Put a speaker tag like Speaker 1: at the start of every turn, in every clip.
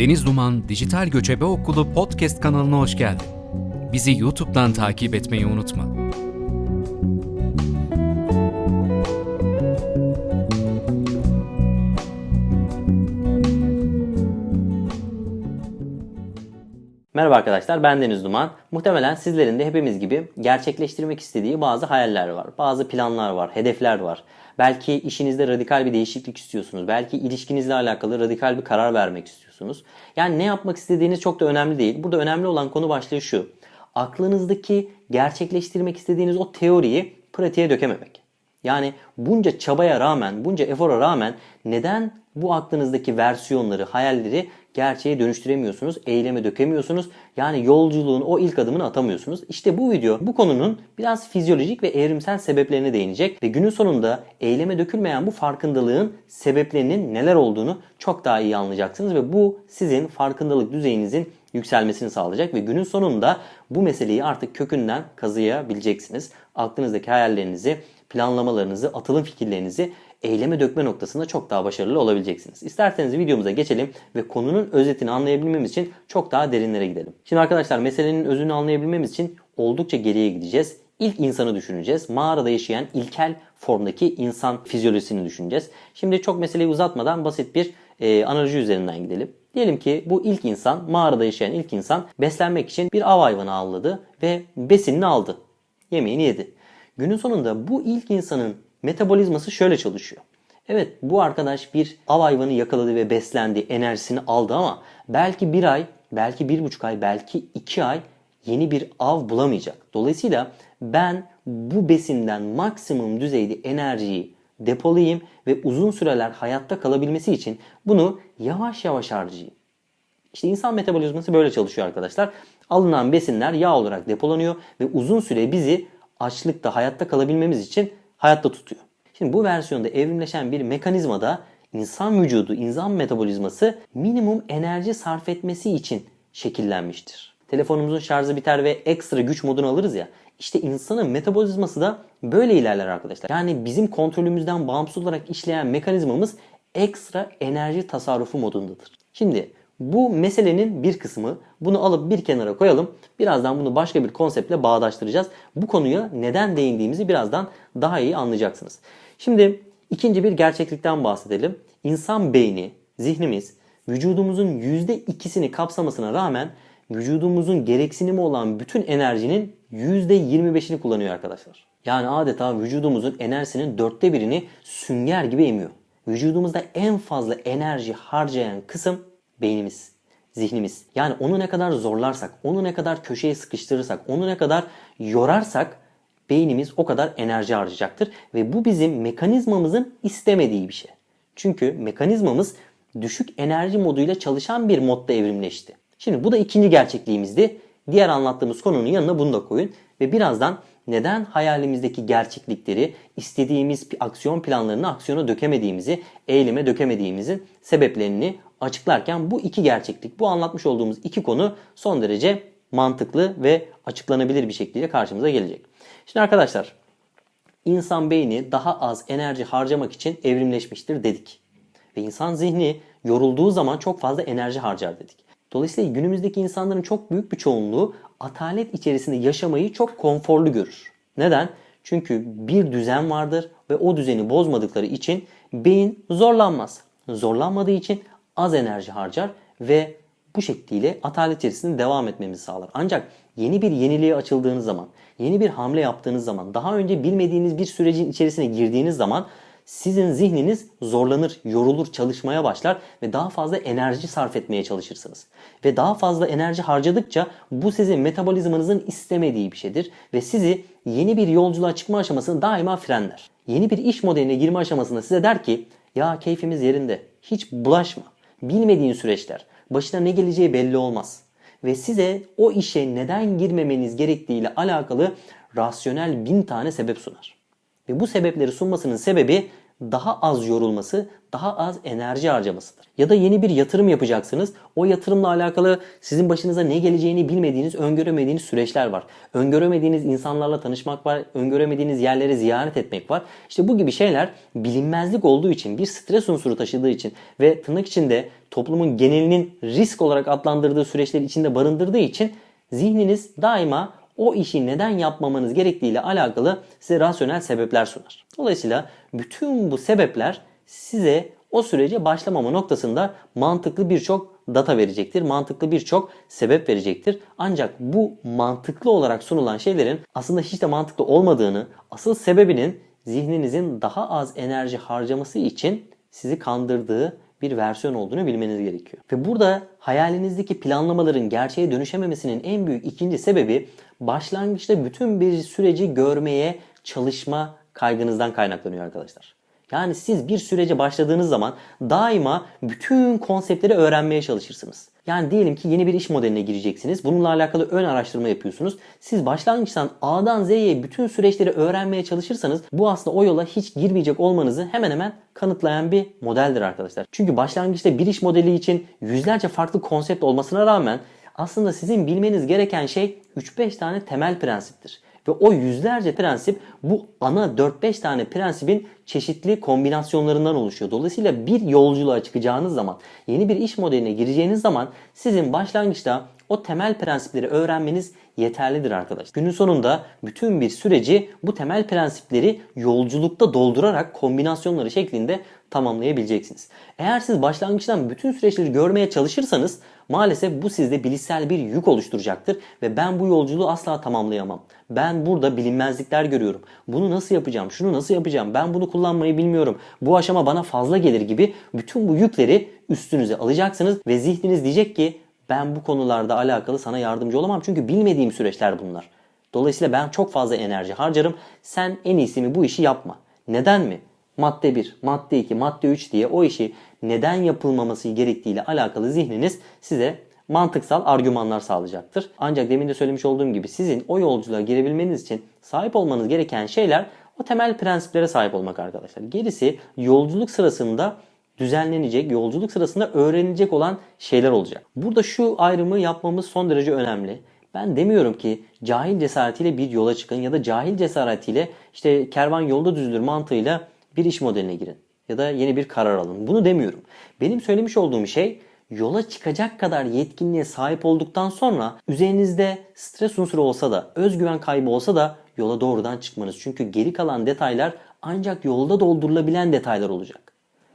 Speaker 1: Deniz Duman Dijital Göçebe Okulu podcast kanalına hoş geldin. Bizi YouTube'dan takip etmeyi unutma.
Speaker 2: Merhaba arkadaşlar ben Deniz Duman. Muhtemelen sizlerin de hepimiz gibi gerçekleştirmek istediği bazı hayaller var. Bazı planlar var, hedefler var. Belki işinizde radikal bir değişiklik istiyorsunuz. Belki ilişkinizle alakalı radikal bir karar vermek istiyorsunuz. Yani ne yapmak istediğiniz çok da önemli değil. Burada önemli olan konu başlığı şu. Aklınızdaki gerçekleştirmek istediğiniz o teoriyi pratiğe dökememek. Yani bunca çabaya rağmen, bunca efora rağmen neden bu aklınızdaki versiyonları, hayalleri gerçeğe dönüştüremiyorsunuz, eyleme dökemiyorsunuz. Yani yolculuğun o ilk adımını atamıyorsunuz. İşte bu video bu konunun biraz fizyolojik ve evrimsel sebeplerine değinecek ve günün sonunda eyleme dökülmeyen bu farkındalığın sebeplerinin neler olduğunu çok daha iyi anlayacaksınız ve bu sizin farkındalık düzeyinizin yükselmesini sağlayacak ve günün sonunda bu meseleyi artık kökünden kazıyabileceksiniz. Aklınızdaki hayallerinizi, planlamalarınızı, atılım fikirlerinizi eyleme dökme noktasında çok daha başarılı olabileceksiniz. İsterseniz videomuza geçelim ve konunun özetini anlayabilmemiz için çok daha derinlere gidelim. Şimdi arkadaşlar meselenin özünü anlayabilmemiz için oldukça geriye gideceğiz. İlk insanı düşüneceğiz. Mağarada yaşayan ilkel formdaki insan fizyolojisini düşüneceğiz. Şimdi çok meseleyi uzatmadan basit bir e, analoji üzerinden gidelim. Diyelim ki bu ilk insan, mağarada yaşayan ilk insan beslenmek için bir av hayvanı avladı ve besinini aldı. Yemeğini yedi. Günün sonunda bu ilk insanın metabolizması şöyle çalışıyor. Evet bu arkadaş bir av hayvanı yakaladı ve beslendi, enerjisini aldı ama belki bir ay, belki bir buçuk ay, belki iki ay yeni bir av bulamayacak. Dolayısıyla ben bu besinden maksimum düzeyde enerjiyi depolayayım ve uzun süreler hayatta kalabilmesi için bunu yavaş yavaş harcayayım. İşte insan metabolizması böyle çalışıyor arkadaşlar. Alınan besinler yağ olarak depolanıyor ve uzun süre bizi açlıkta hayatta kalabilmemiz için hayatta tutuyor. Şimdi bu versiyonda evrimleşen bir mekanizmada insan vücudu, insan metabolizması minimum enerji sarf etmesi için şekillenmiştir. Telefonumuzun şarjı biter ve ekstra güç modunu alırız ya. İşte insanın metabolizması da böyle ilerler arkadaşlar. Yani bizim kontrolümüzden bağımsız olarak işleyen mekanizmamız ekstra enerji tasarrufu modundadır. Şimdi bu meselenin bir kısmı. Bunu alıp bir kenara koyalım. Birazdan bunu başka bir konseptle bağdaştıracağız. Bu konuya neden değindiğimizi birazdan daha iyi anlayacaksınız. Şimdi ikinci bir gerçeklikten bahsedelim. İnsan beyni, zihnimiz vücudumuzun %2'sini kapsamasına rağmen vücudumuzun gereksinimi olan bütün enerjinin %25'ini kullanıyor arkadaşlar. Yani adeta vücudumuzun enerjisinin dörtte birini sünger gibi emiyor. Vücudumuzda en fazla enerji harcayan kısım beynimiz, zihnimiz. Yani onu ne kadar zorlarsak, onu ne kadar köşeye sıkıştırırsak, onu ne kadar yorarsak beynimiz o kadar enerji harcayacaktır. Ve bu bizim mekanizmamızın istemediği bir şey. Çünkü mekanizmamız düşük enerji moduyla çalışan bir modda evrimleşti. Şimdi bu da ikinci gerçekliğimizdi. Diğer anlattığımız konunun yanına bunu da koyun. Ve birazdan neden hayalimizdeki gerçeklikleri, istediğimiz aksiyon planlarını aksiyona dökemediğimizi, eyleme dökemediğimizin sebeplerini açıklarken bu iki gerçeklik, bu anlatmış olduğumuz iki konu son derece mantıklı ve açıklanabilir bir şekilde karşımıza gelecek. Şimdi arkadaşlar, insan beyni daha az enerji harcamak için evrimleşmiştir dedik. Ve insan zihni yorulduğu zaman çok fazla enerji harcar dedik. Dolayısıyla günümüzdeki insanların çok büyük bir çoğunluğu atalet içerisinde yaşamayı çok konforlu görür. Neden? Çünkü bir düzen vardır ve o düzeni bozmadıkları için beyin zorlanmaz. Zorlanmadığı için az enerji harcar ve bu şekliyle atalet içerisinde devam etmemizi sağlar. Ancak yeni bir yeniliğe açıldığınız zaman, yeni bir hamle yaptığınız zaman, daha önce bilmediğiniz bir sürecin içerisine girdiğiniz zaman sizin zihniniz zorlanır, yorulur, çalışmaya başlar ve daha fazla enerji sarf etmeye çalışırsınız. Ve daha fazla enerji harcadıkça bu sizin metabolizmanızın istemediği bir şeydir ve sizi yeni bir yolculuğa çıkma aşamasını daima frenler. Yeni bir iş modeline girme aşamasında size der ki ya keyfimiz yerinde, hiç bulaşma. Bilmediğin süreçler, başına ne geleceği belli olmaz. Ve size o işe neden girmemeniz gerektiğiyle alakalı rasyonel bin tane sebep sunar. Ve bu sebepleri sunmasının sebebi daha az yorulması, daha az enerji harcamasıdır. Ya da yeni bir yatırım yapacaksınız. O yatırımla alakalı sizin başınıza ne geleceğini bilmediğiniz, öngöremediğiniz süreçler var. Öngöremediğiniz insanlarla tanışmak var, öngöremediğiniz yerleri ziyaret etmek var. İşte bu gibi şeyler bilinmezlik olduğu için, bir stres unsuru taşıdığı için ve tırnak içinde toplumun genelinin risk olarak adlandırdığı süreçleri içinde barındırdığı için zihniniz daima o işi neden yapmamanız gerektiğiyle alakalı size rasyonel sebepler sunar. Dolayısıyla bütün bu sebepler size o sürece başlamama noktasında mantıklı birçok data verecektir. Mantıklı birçok sebep verecektir. Ancak bu mantıklı olarak sunulan şeylerin aslında hiç de mantıklı olmadığını, asıl sebebinin zihninizin daha az enerji harcaması için sizi kandırdığı bir versiyon olduğunu bilmeniz gerekiyor. Ve burada hayalinizdeki planlamaların gerçeğe dönüşememesinin en büyük ikinci sebebi başlangıçta bütün bir süreci görmeye çalışma kaygınızdan kaynaklanıyor arkadaşlar. Yani siz bir sürece başladığınız zaman daima bütün konseptleri öğrenmeye çalışırsınız. Yani diyelim ki yeni bir iş modeline gireceksiniz. Bununla alakalı ön araştırma yapıyorsunuz. Siz başlangıçtan A'dan Z'ye bütün süreçleri öğrenmeye çalışırsanız bu aslında o yola hiç girmeyecek olmanızı hemen hemen kanıtlayan bir modeldir arkadaşlar. Çünkü başlangıçta bir iş modeli için yüzlerce farklı konsept olmasına rağmen aslında sizin bilmeniz gereken şey 3-5 tane temel prensiptir. Ve o yüzlerce prensip bu ana 4-5 tane prensibin çeşitli kombinasyonlarından oluşuyor. Dolayısıyla bir yolculuğa çıkacağınız zaman, yeni bir iş modeline gireceğiniz zaman sizin başlangıçta o temel prensipleri öğrenmeniz yeterlidir arkadaşlar. Günün sonunda bütün bir süreci bu temel prensipleri yolculukta doldurarak kombinasyonları şeklinde tamamlayabileceksiniz. Eğer siz başlangıçtan bütün süreçleri görmeye çalışırsanız maalesef bu sizde bilişsel bir yük oluşturacaktır ve ben bu yolculuğu asla tamamlayamam. Ben burada bilinmezlikler görüyorum. Bunu nasıl yapacağım? Şunu nasıl yapacağım? Ben bunu kullanmayı bilmiyorum. Bu aşama bana fazla gelir gibi bütün bu yükleri üstünüze alacaksınız ve zihniniz diyecek ki ben bu konularda alakalı sana yardımcı olamam çünkü bilmediğim süreçler bunlar. Dolayısıyla ben çok fazla enerji harcarım. Sen en iyisi mi bu işi yapma. Neden mi? Madde 1, madde 2, madde 3 diye o işi neden yapılmaması gerektiğiyle alakalı zihniniz size mantıksal argümanlar sağlayacaktır. Ancak demin de söylemiş olduğum gibi sizin o yolculuğa girebilmeniz için sahip olmanız gereken şeyler o temel prensiplere sahip olmak arkadaşlar. Gerisi yolculuk sırasında düzenlenecek, yolculuk sırasında öğrenilecek olan şeyler olacak. Burada şu ayrımı yapmamız son derece önemli. Ben demiyorum ki cahil cesaretiyle bir yola çıkın ya da cahil cesaretiyle işte kervan yolda düzülür mantığıyla bir iş modeline girin ya da yeni bir karar alın. Bunu demiyorum. Benim söylemiş olduğum şey yola çıkacak kadar yetkinliğe sahip olduktan sonra üzerinizde stres unsuru olsa da, özgüven kaybı olsa da yola doğrudan çıkmanız. Çünkü geri kalan detaylar ancak yolda doldurulabilen detaylar olacak.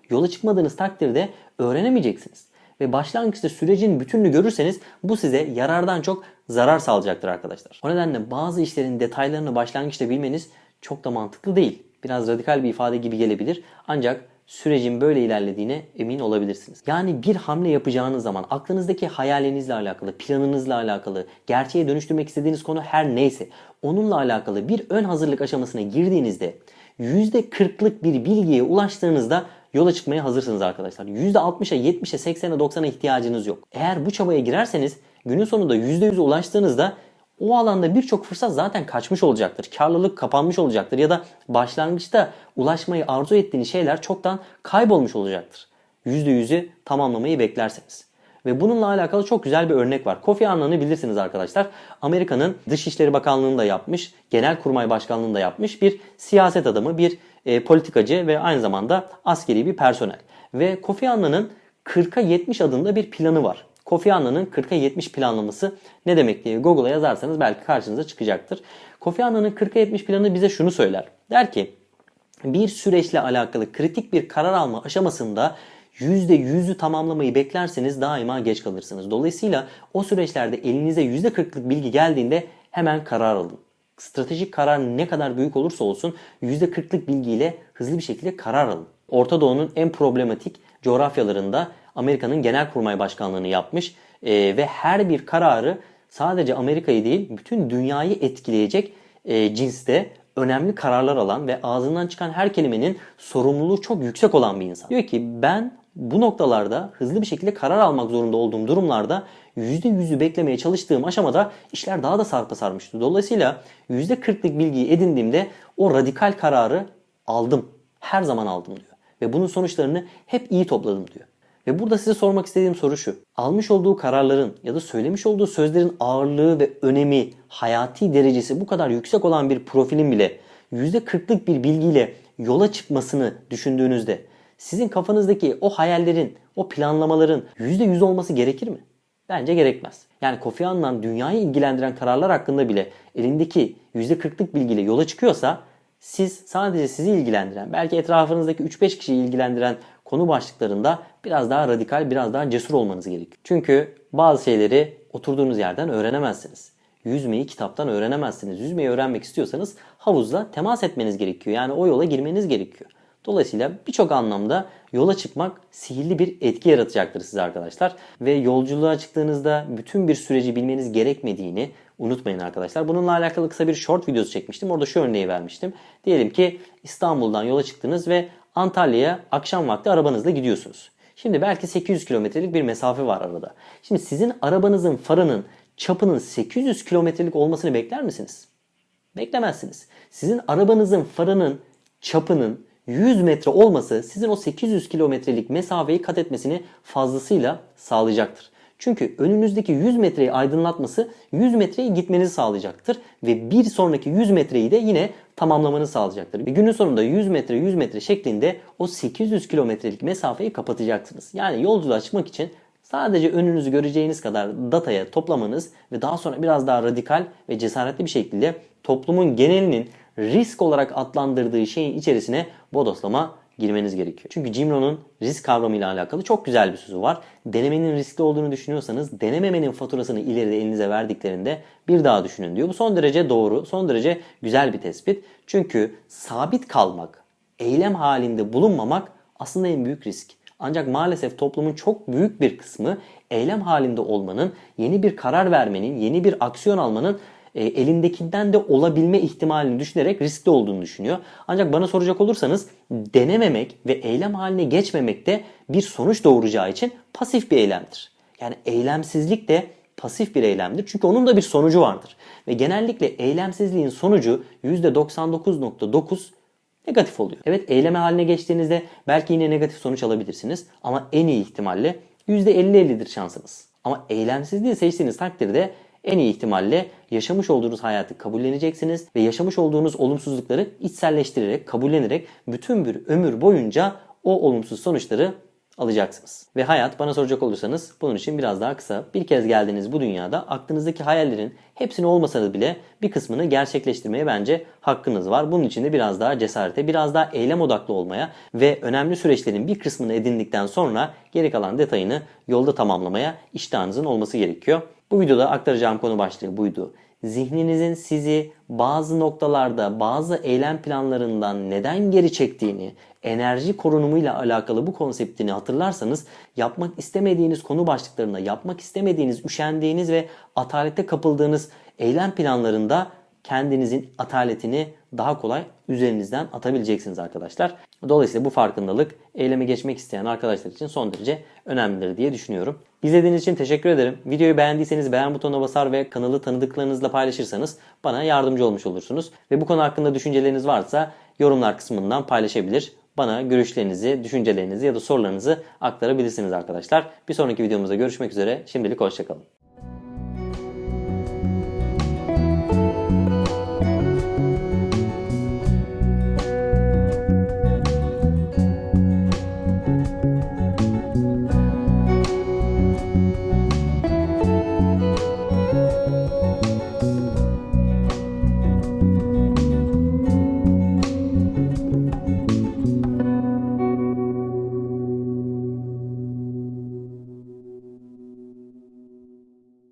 Speaker 2: Yola çıkmadığınız takdirde öğrenemeyeceksiniz. Ve başlangıçta sürecin bütününü görürseniz bu size yarardan çok zarar sağlayacaktır arkadaşlar. O nedenle bazı işlerin detaylarını başlangıçta bilmeniz çok da mantıklı değil. Biraz radikal bir ifade gibi gelebilir. Ancak sürecin böyle ilerlediğine emin olabilirsiniz. Yani bir hamle yapacağınız zaman aklınızdaki hayalinizle alakalı, planınızla alakalı, gerçeğe dönüştürmek istediğiniz konu her neyse onunla alakalı bir ön hazırlık aşamasına girdiğinizde %40'lık bir bilgiye ulaştığınızda yola çıkmaya hazırsınız arkadaşlar. %60'a, 70'e, 80'e, 90'a ihtiyacınız yok. Eğer bu çabaya girerseniz günün sonunda %100'e ulaştığınızda o alanda birçok fırsat zaten kaçmış olacaktır. Karlılık kapanmış olacaktır ya da başlangıçta ulaşmayı arzu ettiğiniz şeyler çoktan kaybolmuş olacaktır. %100'ü tamamlamayı beklerseniz. Ve bununla alakalı çok güzel bir örnek var. Kofi Annan'ı bilirsiniz arkadaşlar. Amerika'nın Dışişleri Bakanlığı'nda yapmış, Genelkurmay Başkanlığı'nda yapmış bir siyaset adamı, bir e, politikacı ve aynı zamanda askeri bir personel. Ve Kofi Annan'ın 40'a 70 adında bir planı var. Kofi Annan'ın 40'a 70 planlaması ne demek diye Google'a yazarsanız belki karşınıza çıkacaktır. Kofi Annan'ın 40'a 70 planı bize şunu söyler. Der ki bir süreçle alakalı kritik bir karar alma aşamasında %100'ü tamamlamayı beklerseniz daima geç kalırsınız. Dolayısıyla o süreçlerde elinize %40'lık bilgi geldiğinde hemen karar alın. Stratejik karar ne kadar büyük olursa olsun %40'lık bilgiyle hızlı bir şekilde karar alın. Orta Doğu'nun en problematik coğrafyalarında Amerika'nın Genelkurmay Başkanlığını yapmış e, ve her bir kararı sadece Amerika'yı değil bütün dünyayı etkileyecek e, cinste önemli kararlar alan ve ağzından çıkan her kelimenin sorumluluğu çok yüksek olan bir insan. Diyor ki ben bu noktalarda hızlı bir şekilde karar almak zorunda olduğum durumlarda %100'ü beklemeye çalıştığım aşamada işler daha da sarpa sarmıştı. Dolayısıyla %40'lık bilgiyi edindiğimde o radikal kararı aldım. her zaman aldım diyor. Ve bunun sonuçlarını hep iyi topladım diyor. Ve burada size sormak istediğim soru şu. Almış olduğu kararların ya da söylemiş olduğu sözlerin ağırlığı ve önemi, hayati derecesi bu kadar yüksek olan bir profilin bile %40'lık bir bilgiyle yola çıkmasını düşündüğünüzde sizin kafanızdaki o hayallerin, o planlamaların %100 olması gerekir mi? Bence gerekmez. Yani Kofi Annan dünyayı ilgilendiren kararlar hakkında bile elindeki %40'lık bilgiyle yola çıkıyorsa siz sadece sizi ilgilendiren, belki etrafınızdaki 3-5 kişiyi ilgilendiren konu başlıklarında biraz daha radikal, biraz daha cesur olmanız gerekiyor. Çünkü bazı şeyleri oturduğunuz yerden öğrenemezsiniz. Yüzmeyi kitaptan öğrenemezsiniz. Yüzmeyi öğrenmek istiyorsanız havuzla temas etmeniz gerekiyor. Yani o yola girmeniz gerekiyor. Dolayısıyla birçok anlamda yola çıkmak sihirli bir etki yaratacaktır size arkadaşlar. Ve yolculuğa çıktığınızda bütün bir süreci bilmeniz gerekmediğini unutmayın arkadaşlar. Bununla alakalı kısa bir short videosu çekmiştim. Orada şu örneği vermiştim. Diyelim ki İstanbul'dan yola çıktınız ve Antalya'ya akşam vakti arabanızla gidiyorsunuz. Şimdi belki 800 kilometrelik bir mesafe var arada. Şimdi sizin arabanızın farının çapının 800 kilometrelik olmasını bekler misiniz? Beklemezsiniz. Sizin arabanızın farının çapının 100 metre olması sizin o 800 kilometrelik mesafeyi kat etmesini fazlasıyla sağlayacaktır. Çünkü önünüzdeki 100 metreyi aydınlatması 100 metreyi gitmenizi sağlayacaktır. Ve bir sonraki 100 metreyi de yine tamamlamanızı sağlayacaktır. Ve günün sonunda 100 metre 100 metre şeklinde o 800 kilometrelik mesafeyi kapatacaksınız. Yani yolculuğa çıkmak için Sadece önünüzü göreceğiniz kadar dataya toplamanız ve daha sonra biraz daha radikal ve cesaretli bir şekilde toplumun genelinin risk olarak adlandırdığı şeyin içerisine bodoslama girmeniz gerekiyor. Çünkü Jim Rohn'un risk kavramıyla alakalı çok güzel bir sözü var. Denemenin riskli olduğunu düşünüyorsanız denememenin faturasını ileride elinize verdiklerinde bir daha düşünün diyor. Bu son derece doğru, son derece güzel bir tespit. Çünkü sabit kalmak, eylem halinde bulunmamak aslında en büyük risk. Ancak maalesef toplumun çok büyük bir kısmı eylem halinde olmanın, yeni bir karar vermenin, yeni bir aksiyon almanın e, elindekinden de olabilme ihtimalini düşünerek riskli olduğunu düşünüyor. Ancak bana soracak olursanız denememek ve eylem haline geçmemek de bir sonuç doğuracağı için pasif bir eylemdir. Yani eylemsizlik de pasif bir eylemdir. Çünkü onun da bir sonucu vardır. Ve genellikle eylemsizliğin sonucu %99.9 negatif oluyor. Evet eyleme haline geçtiğinizde belki yine negatif sonuç alabilirsiniz. Ama en iyi ihtimalle %50-50'dir şansınız. Ama eylemsizliği seçtiğiniz takdirde en iyi ihtimalle yaşamış olduğunuz hayatı kabulleneceksiniz ve yaşamış olduğunuz olumsuzlukları içselleştirerek, kabullenerek bütün bir ömür boyunca o olumsuz sonuçları alacaksınız. Ve hayat bana soracak olursanız bunun için biraz daha kısa. Bir kez geldiğiniz bu dünyada aklınızdaki hayallerin hepsini olmasa bile bir kısmını gerçekleştirmeye bence hakkınız var. Bunun için de biraz daha cesarete, biraz daha eylem odaklı olmaya ve önemli süreçlerin bir kısmını edindikten sonra geri kalan detayını yolda tamamlamaya iştahınızın olması gerekiyor. Bu videoda aktaracağım konu başlığı buydu. Zihninizin sizi bazı noktalarda bazı eylem planlarından neden geri çektiğini, enerji korunumuyla alakalı bu konseptini hatırlarsanız yapmak istemediğiniz konu başlıklarında, yapmak istemediğiniz, üşendiğiniz ve atalete kapıldığınız eylem planlarında kendinizin ataletini daha kolay üzerinizden atabileceksiniz arkadaşlar. Dolayısıyla bu farkındalık eyleme geçmek isteyen arkadaşlar için son derece önemlidir diye düşünüyorum. İzlediğiniz için teşekkür ederim. Videoyu beğendiyseniz beğen butonuna basar ve kanalı tanıdıklarınızla paylaşırsanız bana yardımcı olmuş olursunuz. Ve bu konu hakkında düşünceleriniz varsa yorumlar kısmından paylaşabilir. Bana görüşlerinizi, düşüncelerinizi ya da sorularınızı aktarabilirsiniz arkadaşlar. Bir sonraki videomuzda görüşmek üzere. Şimdilik hoşçakalın.